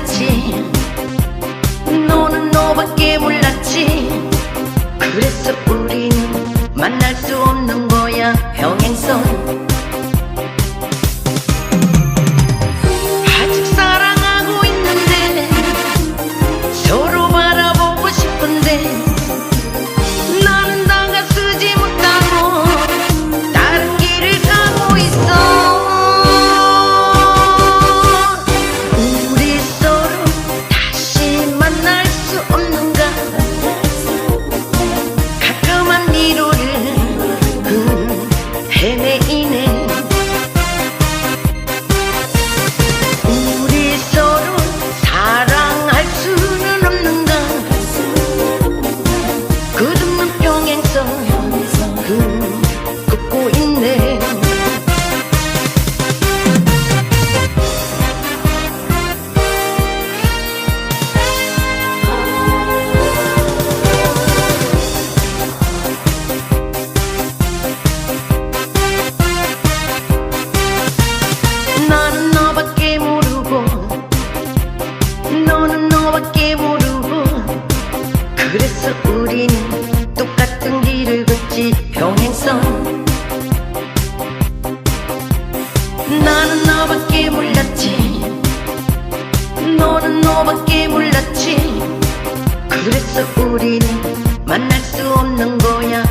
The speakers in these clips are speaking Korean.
몰랐지. 너는 너밖에 몰랐지. 그래서 우리 그래서 우리는 만날 수 없는 거야.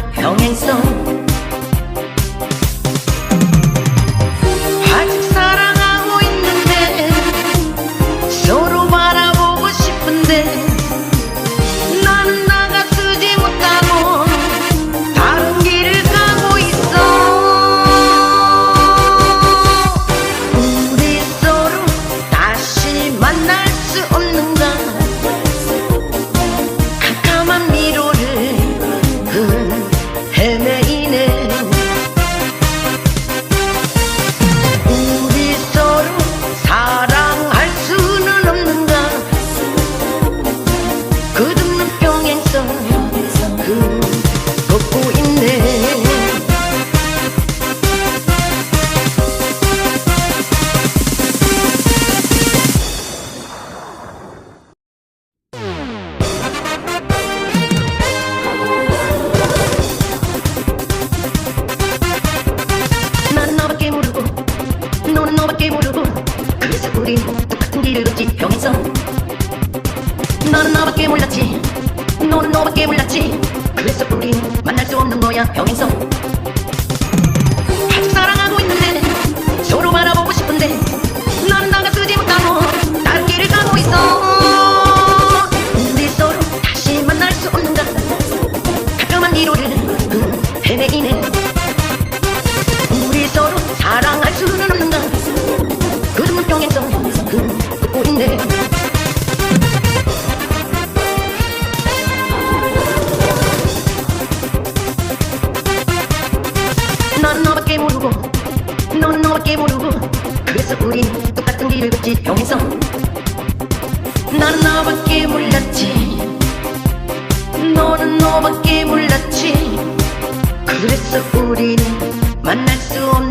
몰랐지. 너는 너밖에 몰랐지. 그래서 우린 만날 수 없는 거야 병행성. 모르고 너는 너밖에 모르고 그래서 우린 똑같은 길을 걷지 평행성 나는 너밖에 몰랐지. 너는 너밖에 몰랐지. 그래서 우리는 만날 수 없는